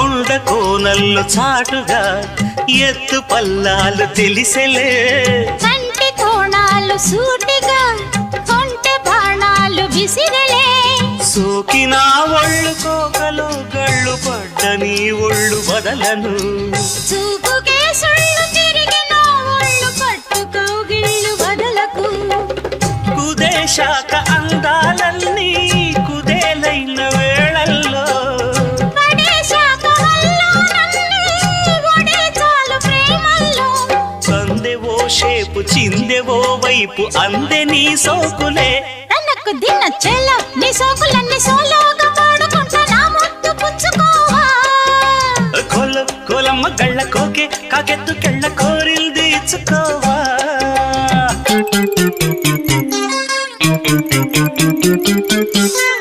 కోనల్లో చాటుగా ఎత్తు పల్లాలు తెలిసెలే. కంటి కోణాలు సూటిగా కొంటె బాణాలు విసిరలే సోకిన ఒళ్ళు కోకలు గళ్ళు పడ్డ నీ ఒళ్ళు వదలను. చూపుకే సుళ్ళు తిరిగిన ఒళ్ళు పట్టుకో గిళ్ళు వదలకు. కుదేశాక అందాలన్నీ షేపు చిందెవో వైపు అందే నీ సోకులే తనకు దిన చెల నీ సోకులన్నీ సోలోగా పాడుకుంటా నా ముట్టు పుచ్చుకోవా కొల కొలమ్మ గళ్ళ కోకే కాకెత్తు కెళ్ళ కోరిల్ దీచుకోవా Thank you.